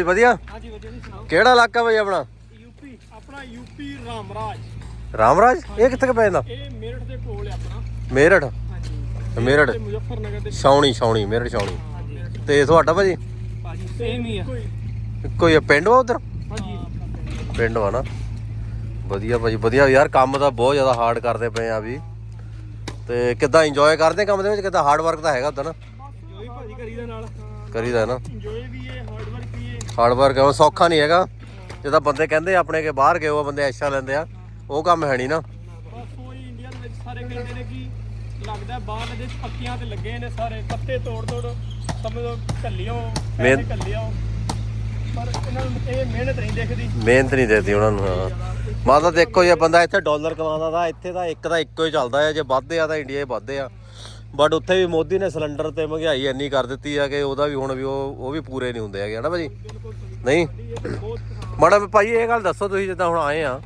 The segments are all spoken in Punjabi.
ਭਾਈ ਵਧੀਆ? ਹਾਂਜੀ ਵਧੀਆ ਜੀ ਸੁਣਾਓ? ਕਿਹੜਾ ਇਲਾਕਾ ਭਾਈ ਆਪਣਾ? ਯੂਪੀ ਆਪਣਾ ਯੂਪੀ ਰਾਮਰਾਜ। ਰਾਮਰਾਜ? ਇਹ ਕਿੱਥੇ ਕੁ ਪੈ ਜਾਂਦਾ? ਇਹ ਮੇਰਠ ਦੇ ਕੋਲ ਹੈ ਆਪਣਾ। ਮੇਰਠ? ਹਾਂਜੀ। ਮੇਰਠ? ਤੇ ਮੁਜ਼ੱਫਰਨਗਰ ਦੇ ਛਾਉਣੀ ਛਾਉਣੀ ਮੇਰਠ ਹਾਂਜੀ ਤੇ ਤੁਹਾਡਾ ਭਾਜੀ? ਭਾਜੀ ਸੇਮ ਹੀ ਆ। ਕੋਈ ਪਿੰਡ ਵਾ ਉਧਰ? ਹਾਂਜੀ। ਪਿੰਡ ਵਾ ਨਾ। ਵਧੀਆ ਭਾਜੀ ਵਧੀਆ ਯਾਰ ਕੰਮ ਤਾਂ ਬਹੁਤ ਜ਼ਿਆਦਾ ਹਾਰਡ ਕਰਦੇ ਪਏ ਆ ਵੀ। ਤੇ ਕਿੱਦਾਂ ਇੰਜੋਏ ਕਰਦੇ ਕੰਮ ਦੇ ਵਿੱਚ? ਕਿੱਦਾਂ ਹਾਰਡ ਵਰਕ ਤਾਂ ਹੈਗਾ ਉਦਾਂ ਨਾ? ਕਰੀਦਾ ਨਾਲ। ਕਰੀਦਾ ਨਾ। ਇੰਜੋਏ ਵੀ ਹੈ ਹਾਰਡ ਵਰਕ ਵੀ ਹੈ ਹਾਰਡ ਵਰਕ ਹੈ ਸੌਖਾ ਨਹੀਂ ਹੈਗਾ। ਜਿੱਦਾਂ ਬੰਦੇ ਕਹਿੰਦੇ ਆਪਣੇ ਕੇ ਬਾਹਰ ਗਏ ਉਹ ਬੰਦੇ ਐਸ਼ਾ ਲੈਂਦੇ ਆ। ਉਹ ਕੰਮ ਹੈ ਨਹੀਂ ਨਾ। ਬਸ ਉਹ ਹੀ ਇੰਡੀਆ ਦੇ ਵਿੱਚ ਸਾਰੇ ਕਹਿੰਦੇ ਨੇ ਕਿ ਲੱਗਦਾ ਬਾਹਰ ਦੇ ਪੱਤੀਆਂ ਤੇ ਲੱਗੇ ਨੇ ਸਾਰੇ। ਪੱਤੇ ਤੋੜ ਤੋੜ ਸਮਝੋ ਕੱਲਿਓ ਪੈਸੇ ਮਿਹਨਤ- ਕੱਲਿਓ ਪਰ ਇਹਨਾਂ ਨੂੰ ਇਹ ਮਿਹਨਤ ਨਹੀਂ ਦਿਖਦੀ। ਮਿਹਨਤ ਨਹੀਂ ਦੇਤੀ ਉਹਨਾਂ ਨੂੰ ਹਾਂ। ਮਾਤਾ ਦੇਖੋ ਜੇ ਬੰਦਾ ਇੱਥੇ ਡਾਲਰ ਕਮਾਉਂਦਾ ਤਾਂ ਇੱਥੇ ਤਾਂ ਇੱਕ ਦਾ ਇੱਕੋ ਹੀ ਚੱਲਦਾ ਹੈ। ਜੇ ਵੱਧਦੇ ਆ ਤਾਂ ਇੰਡੀਆ 'ਚ ਵੱਧਦੇ ਆ। ਬਟ ਉੱਥੇ ਵੀ ਮੋਦੀ ਨੇ ਸਿਲੰਡਰ ਤੇ ਮਹਿੰਗਾਈ ਇੰਨੀ ਕਰ ਦਿੱਤੀ ਆ ਕਿ ਉਹਦਾ ਵੀ ਹੁਣ ਵੀ ਉਹ ਉਹ ਵੀ ਪੂਰੇ ਨਹੀਂ ਹੁੰਦੇ ਹੈਗੇ, ਹਨਾ ਭਾਜੀ? ਬਿਲਕੁਲ ਸਹੀ ਨਹੀਂ? ਮਾੜਾ ਵੀ ਭਾਈ ਇਹ ਗੱਲ ਦੱਸੋ ਤੁਸੀਂ ਜਿੱਦਾਂ ਹੁਣ ਆਏ ਆ।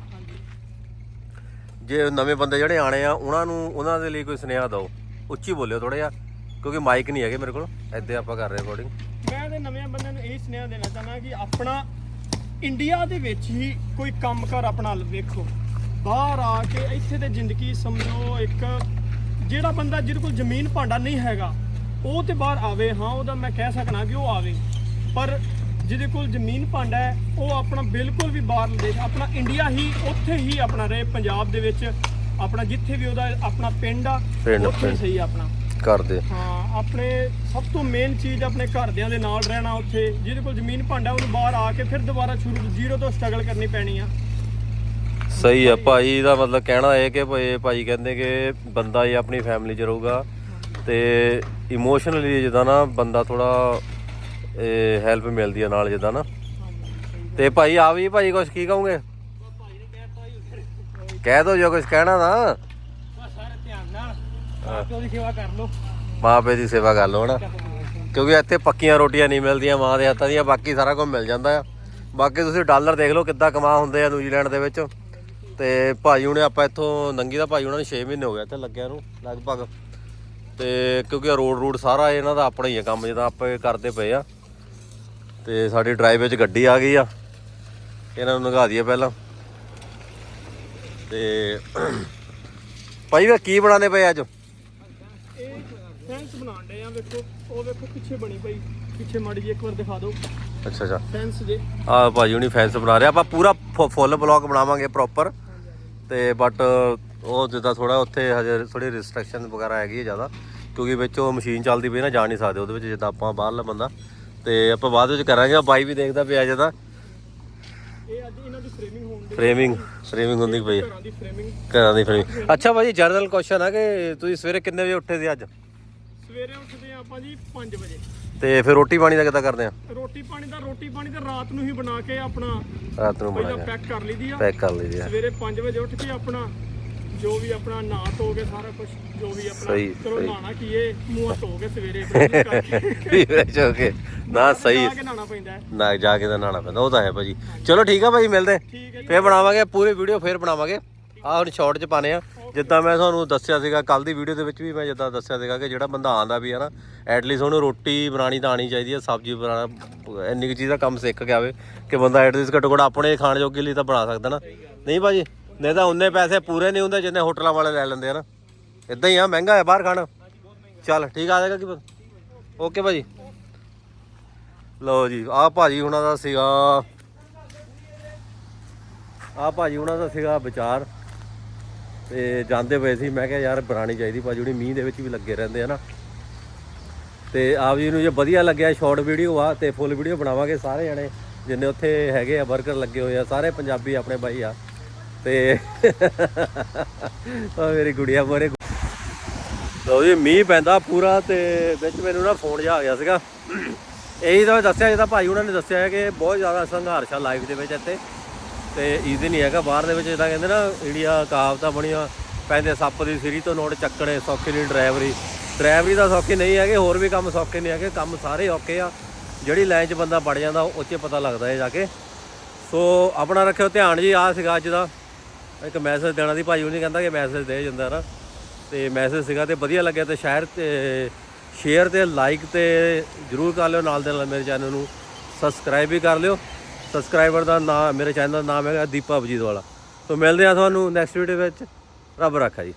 ਜੇ ਨਵੇਂ ਬੰਦੇ ਜਿਹੜੇ ਆਣੇ ਆ, ਉਹਨਾਂ ਨੂੰ, ਉਹਨਾਂ ਦੇ ਲਈ ਕੋਈ ਸੁਨੇਹਾ ਦਿਓ। ਉੱਚੀ ਬੋਲਿਓ ਥੋੜਾ ਜਿਹਾ, ਕਿਉਂਕਿ ਮਾਈਕ ਨਹੀਂ ਹੈਗੇ ਮੇਰੇ ਕੋਲ। ਇੱਦਾਂ ਆਪਾਂ ਕਰ ਰਹੇ ਰਿਕਾਰਡਿੰਗ ਮੈਂ ਤੇ ਨਵੇਂ ਬੰਦਿਆਂ ਨੂੰ ਇਹ ਸੁਨੇਹਾ ਦੇਣਾ ਚਾਹੁੰਦਾ ਕਿ ਆਪਣਾ ਇੰਡੀਆ ਦੇ ਵਿੱਚ ਹੀ ਕੋਈ ਕੰਮਕਾਰ ਆਪਣਾ ਵੇਖੋ। ਬਾਹਰ ਆ ਕੇ ਇੱਥੇ ਤੇ ਜ਼ਿੰਦਗੀ ਸਮਝੋ, ਇੱਕ ਜਿਹੜਾ ਬੰਦਾ ਜਿਹਦੇ ਕੋਲ ਜ਼ਮੀਨ ਭਾਂਡਾ ਨਹੀਂ ਹੈਗਾ ਉਹ ਤੇ ਬਾਹਰ ਆਵੇ ਹਾਂ ਉਹਦਾ ਮੈਂ ਕਹਿ ਸਕਣਾ ਕਿ ਉਹ ਆਵੇ। ਪਰ ਜਿਹਦੇ ਕੋਲ ਜ਼ਮੀਨ ਭਾਂਡਾ ਹੈ ਉਹ ਆਪਣਾ ਬਿਲਕੁਲ ਵੀ ਬਾਹਰ ਦੇਸ਼ ਆਪਣਾ ਇੰਡੀਆ ਹੀ ਉੱਥੇ ਹੀ ਆਪਣਾ ਰਹੇ ਪੰਜਾਬ ਦੇ ਵਿੱਚ। ਆਪਣਾ ਜਿੱਥੇ ਵੀ ਉਹਦਾ ਆਪਣਾ ਪਿੰਡ ਆ ਪਿੰਡ, ਉੱਥੇ ਹੀ ਪਿੰਡ। ਸਹੀ ਆਪਣਾ। ਕਰਦੇ ਹਾਂ ਆਪਣੇ ਸਭ ਤੋਂ ਮੇਨ ਚੀਜ਼ ਆਪਣੇ ਘਰਦਿਆਂ ਦੇ ਨਾਲ ਰਹਿਣਾ ਉੱਥੇ। ਜਿਹਦੇ ਕੋਲ ਜ਼ਮੀਨ ਭਾਂਡਾ ਉਹਨੂੰ ਬਾਹਰ ਆ ਕੇ ਫਿਰ ਦੁਬਾਰਾ ਸ਼ੁਰੂ ਜ਼ੀਰੋ ਤੋਂ ਸਟਰਗਲ ਕਰਨੀ ਪੈਣੀ ਆ। ਸਹੀ ਆ, ਭਾਈ ਦਾ ਮਤਲਬ ਕਹਿਣਾ ਇਹ ਕਿ ਭਾਈ ਭਾਈ ਕਹਿੰਦੇ ਕਿ ਬੰਦਾ ਹੀ ਆਪਣੀ ਫੈਮਿਲੀ 'ਚ ਰਹੂਗਾ ਤੇ ਇਮੋਸ਼ਨਲੀ ਜਿੱਦਾਂ ਨਾ ਬੰਦਾ ਥੋੜਾ ਹੈਲਪ ਮਿਲਦੀ ਆ ਨਾਲ ਜਿੱਦਾਂ ਨਾ। ਤੇ ਭਾਈ ਆ ਵੀ ਭਾਈ ਕੁਝ ਕੀ ਕਹੋਗੇ? ਕਹਿ ਦੋ ਜੋ ਕੁਝ ਕਹਿਣਾ ਨਾ। ਬਸ ਦੀ ਸੇਵਾ ਕਰ ਲਓ ਮਾਂ ਪਿਓ ਦੀ ਸੇਵਾ ਕਰ ਲਓ ਨਾ ਕਿਉਂਕਿ ਇੱਥੇ ਪੱਕੀਆਂ ਰੋਟੀਆਂ ਨਹੀਂ ਮਿਲਦੀਆਂ, ਮਾਂ ਦੇ ਹੱਥਾਂ ਦੀਆਂ, ਬਾਕੀ ਸਾਰਾ ਕੁਝ ਮਿਲ ਜਾਂਦਾ ਆ। ਬਾਕੀ ਤੁਸੀਂ ਡਾਲਰ ਦੇਖ ਲਓ ਕਿੱਦਾਂ ਕਮਾ ਹੁੰਦੇ ਆ ਨਿਊਜ਼ੀਲੈਂਡ ਦੇ ਵਿੱਚ। ਤੇ ਭਾਈ ਹੁਣੇ ਆਪਾਂ ਇੱਥੋਂ ਨੰਗੀ ਦਾ ਭਾਈ ਉਹਨਾਂ ਨੂੰ 6 ਮਹੀਨੇ ਹੋ ਗਏ ਇੱਥੇ ਲੱਗਿਆ ਨੂੰ ਲਗਭਗ। ਤੇ ਕਿਉਂਕਿ ਰੋਡ ਰੂਡ ਸਾਰਾ ਇਹਨਾਂ ਦਾ ਆਪਣਾ ਹੀ ਆ ਕੰਮ ਜਿਹਦਾ ਆਪਾਂ ਇਹ ਕਰਦੇ ਪਏ ਆ। ਤੇ ਸਾਡੀ ਡਰਾਈਵ ਵਿੱਚ ਗੱਡੀ ਆ ਗਈ ਆ। ਇਹਨਾਂ ਨੂੰ ਨਗਾ ਦਈਏ ਪਹਿਲਾਂ। ਤੇ ਭਾਈ ਵੇ ਕੀ ਬਣਾਣੇ ਪਏ ਅੱਜ? ਇਹ ਫੈਂਸ ਬਣਾਉਣ ਦੇ ਆ ਵੇਖੋ ਉਹ ਵੇਖੋ ਪਿੱਛੇ ਬਣੀ ਪਈ। ਪਿੱਛੇ ਮਾੜੀ ਜੀ ਇੱਕ ਵਾਰ ਦਿਖਾ ਦਿਓ। ਅੱਛਾ ਅੱਛਾ। ਫੈਂਸ ਜੇ। ਆ ਭਾਜੀ ਹੁਣੀ ਫੈਂਸ ਬਣਾ ਰਿਹਾ। ਆਪਾਂ ਪੂਰਾ ਫੁੱਲ ਬਲੌਕ ਬਣਾਵਾਂਗੇ ਪ੍ਰੋਪਰ ਤੇ ਬਟ ਉਹ ਜਿੱਦਾਂ ਥੋੜਾ ਉੱਥੇ ਹਜੇ ਥੋੜੀ ਰਿਸਟ੍ਰਿਕਸ਼ਨ ਵਗੈਰਾ ਹੈਗੀ ਹੈ ਜ਼ਿਆਦਾ ਕਿਉਂਕਿ ਵਿੱਚ ਉਹ ਮਸ਼ੀਨ ਚੱਲਦੀ ਪਈ ਨਾ ਜਾ ਨਹੀਂ ਸਕਦੇ ਉਹਦੇ ਵਿੱਚ ਜਿੱਦਾਂ ਆਪਾਂ ਬਾਹਰਲਾ ਬੰਦਾ ਤੇ ਆਪਾਂ ਬਾਅਦ ਵਿੱਚ ਕਰਾਂਗੇ ਬਾਈ ਵੀ ਦੇਖਦਾ ਪਿਆ ਜਦਾ ਇਹ ਅੱਜ ਇਹਨਾਂ ਦੀ ਫਰੇਮਿੰਗ ਹੋਣ ਦੇ ਫਰੇਮਿੰਗ ਫਰੇਮਿੰਗ ਹੁੰਦੀ ਪਈ। ਘਰਾਂ ਦੀ ਫਰੇਮਿੰਗ ਘਰਾਂ ਦੀ ਫਰੇਮਿੰਗ ਅੱਛਾ ਭਾਜੀ ਜਨਰਲ ਕੁਐਸਚਨ ਹੈ ਕਿ ਤੁਸੀਂ ਸਵੇਰੇ ਕਿੰਨੇ ਵਜੇ ਉੱਠੇ ਸੀ ਅੱਜ? ਸਵੇਰੇ ਉੱਠਦੇ ਆ ਆਪਾਂ ਜੀ 5 ਵਜੇ। ਤੇ ਫਿਰ ਰੋਟੀ ਪਾਣੀ ਦਾ ਕਿੱਦਾਂ ਕਰਦੇ ਆ? ਰੋਟੀ ਪਾਣੀ ਦਾ ਰੋਟੀ ਪਾਣੀ ਤਾਂ ਰਾਤ ਨੂੰ ਹੀ ਬਣਾ ਕੇ ਆਪਣਾ ਰਾਤ ਨੂੰ ਪਹਿਲਾਂ ਬਣਾਇਆ ਪੈਕ ਕਰ ਲਈਦੀ ਆ। ਪੈਕ ਕਰ ਲਈਦੀ ਆ। ਸਵੇਰੇ 5 ਵਜੇ ਉੱਠ ਕੇ ਆਪਣਾ ਜੋ ਵੀ ਆਪਣਾ ਨਹਾ ਧੋ ਕੇ ਸਾਰਾ ਕੁਝ ਜੋ ਵੀ ਆਪਣਾ ਸਹੀ, ਚਲੋ ਸਹੀ। ਨਹਾਣਾ ਕੀ ਮੂੰਹ ਧੋ ਕੇ ਸਵੇਰੇ brush ਕਰਕੇ। ਰੀਫਰੈਸ਼ ਹੋ ਕੇ। ਨਾ ਸਹੀ ਜਾ ਕੇ ਨਹਾਣਾ ਪੈਂਦਾ ਹੈ। ਨਾ ਜਾ ਕੇ ਤਾਂ ਨਹਾਣਾ ਪੈਂਦਾ ਉਹ ਤਾਂ ਹੈ ਭਾਜੀ। ਚਲੋ ਠੀਕ ਆ ਭਾਜੀ ਮਿਲਦੇ। ਠੀਕ ਹੈ ਜੀ। ਫੇਰ ਬਣਾਵਾਂਗੇ ਪੂਰੀ ਵੀਡੀਓ ਫੇਰ ਬਣਾਵਾਂਗੇ। ਆਹ ਹੁਣ ਸ਼ਾਰਟ ਚ ਪਾਣੇ ਆ। ਜਿੱਦਾਂ ਮੈਂ ਤੁਹਾਨੂੰ ਦੱਸਿਆ ਸੀਗਾ ਕੱਲ ਦੀ ਵੀਡੀਓ ਦੇ ਵਿੱਚ ਵੀ ਮੈਂ ਜਿੱਦਾਂ ਦੱਸਿਆ ਸੀਗਾ ਕਿ ਜਿਹੜਾ ਬੰਦਾ ਆਂਦਾ ਵੀ ਹੈ ਨਾ ਐਟਲੀਸਟ ਉਹਨੂੰ ਰੋਟੀ ਬਣਾਣੀ ਤਾਂ ਆਣੀ ਚਾਹੀਦੀ ਹੈ ਸਬਜ਼ੀ ਬਣਾਣਾ ਇੰਨੀ ਕੁ ਚੀਜ਼ ਦਾ ਕੰਮ ਸਿੱਖ ਕੇ ਆਵੇ ਕਿ ਬੰਦਾ ਐਟਲੀਸਟ ਘੱਟੋ ਘੱਟ ਆਪਣੇ ਖਾਣ ਜੋਗੇ ਲਈ ਤਾਂ ਬਣਾ ਸਕਦਾ ਨਾ। ਨਹੀਂ ਭਾਜੀ, ਨਹੀਂ ਤਾਂ ਉਹਨੇ ਪੈਸੇ ਪੂਰੇ ਨਹੀਂ ਹੁੰਦੇ ਜਿੰਨੇ ਹੋਟਲਾਂ ਵਾਲੇ ਲੈ ਲੈਂਦੇ ਆ ਨਾ। ਇਦਾਂ ਹੀ ਆ, ਮਹਿੰਗਾ ਹੈ ਬਾਹਰ ਖਾਣਾ। ਚੱਲ, ਠੀਕ ਆ ਜਾਏਗਾ ਕੀ ਓਕੇ ਭਾਜੀ। ਲਓ ਜੀ ਆਹ ਭਾਜੀ ਹੁਣਾਂ ਦਾ ਸੀਗਾ ਆਹ ਭਾਜੀ ਉਹਨਾਂ ਦਾ ਸੀਗਾ ਵਿਚਾਰ। ਤੇ ਜਾਂਦੇ ਪਏ ਸੀ, ਮੈਂ ਕਿਹਾ ਯਾਰ ਬਣਾਣੀ ਚਾਹੀਦੀ ਭਾਜੀ ਹੁਣੀ ਮੀਂਹ ਦੇ ਵਿੱਚ ਵੀ ਲੱਗੇ ਰਹਿੰਦੇ ਆ ਨਾ। ਤੇ ਆਪ ਜੀ ਨੂੰ ਜੇ ਵਧੀਆ ਲੱਗਿਆ ਸ਼ਾਰਟ ਵੀਡੀਓ ਆ ਤੇ ਫੁੱਲ ਵੀਡੀਓ ਬਣਾਵਾਂਗੇ ਸਾਰੇ ਜਣੇ, ਜਿੰਨੇ ਉੱਥੇ ਹੈਗੇ ਆ ਵਰਕਰ ਲੱਗੇ ਹੋਏ ਆ, ਸਾਰੇ ਪੰਜਾਬੀ ਆਪਣੇ ਬਾਈ ਆ। ਤੇ ਆ ਮੇਰੀ ਗੁੜੀਆ ਮੋਰੇ ਲਓ ਜੀ, ਮੀਂਹ ਪੈਂਦਾ ਪੂਰਾ ਤੇ ਵਿੱਚ ਮੈਨੂੰ ਨਾ ਫੋਨ ਜਿਹਾ ਆ ਗਿਆ ਸੀਗਾ। ਇਹੀ ਤਾਂ ਦੱਸਿਆ ਜਿਹਦਾ ਭਾਈ ਉਹਨਾਂ ਨੇ ਦੱਸਿਆ ਹੈ ਕਿ ਬਹੁਤ ਜ਼ਿਆਦਾ ਸੰਘਰਸ਼ ਆ ਲਾਈਫ ਦੇ ਵਿੱਚ ਇੱਥੇ। ਤੇ ਈਜ਼ੀ ਨਹੀਂ ਹੈਗਾ। ਬਾਹਰ ਦੇ ਵਿੱਚ ਜਿੱਦਾਂ ਕਹਿੰਦੇ ਨਾ ਇੰਡੀਆ ਕਹਾਵਤਾਂ ਬਣੀਆਂ, ਪੈਂਦੇ ਸੱਪ ਦੀ ਸਿਰੀ ਤੋਂ ਨੋਟ ਚੱਕਣੇ, ਸੌਖੀ ਨਹੀਂ ਡਰਾਈਵਰੀ। ਡਰਾਈਵਰੀ ਦਾ ਸੌਖੇ ਨਹੀਂ ਹੈਗੇ, ਹੋਰ ਵੀ ਕੰਮ ਸੌਖੇ ਨਹੀਂ ਹੈਗੇ, ਕੰਮ ਸਾਰੇ ਔਖੇ ਆ। ਜਿਹੜੀ ਲਾਈਨ 'ਚ ਬੰਦਾ ਵੜ ਜਾਂਦਾ, ਉਹ 'ਚ ਪਤਾ ਲੱਗਦਾ ਹੈ ਜਾ ਕੇ। ਸੋ ਆਪਣਾ ਰੱਖਿਓ ਧਿਆਨ ਜੀ ਆ ਸੀਗਾ ਅੱਜ ਦਾ। ਇੱਕ ਮੈਸੇਜ ਦੇਣਾ ਦੀ ਭਾਈ ਉਹਨੇ ਕਹਿੰਦਾ ਕਿ ਮੈਸੇਜ ਦੇ ਜਾਂਦਾ ਨਾ। ਤੇ ਮੈਸੇਜ ਸੀਗਾ ਤੇ ਵਧੀਆ ਲੱਗਿਆ ਤੇ ਸ਼ਾਇਰ ਤੇ ਸ਼ੇਅਰ ਤੇ ਲਾਈਕ ਤੇ ਜਰੂਰ ਕਰ ਲਿਓ ਨਾਲ ਦੇ ਨਾਲ ਮੇਰੇ ਚੈਨਲ ਨੂੰ। ਸਬਸਕ੍ਰਾਈਬ ਵੀ ਕਰ ਲਿਓ। ਸਬਸਕ੍ਰਾਈਬਰ ਦਾ ਨਾਮ ਮੇਰੇ ਚੈਨਲ ਦਾ ਨਾਮ ਹੈਗਾ ਦੀਪਾ ਅਭਜੀਤ ਵਾਲਾ। ਸੋ ਮਿਲਦੇ ਆ ਤੁਹਾਨੂੰ ਨੈਕਸਟ ਵੀਡੀਓ ਵਿੱਚ। ਰੱਬ ਰੱਖਾ ਜੀ।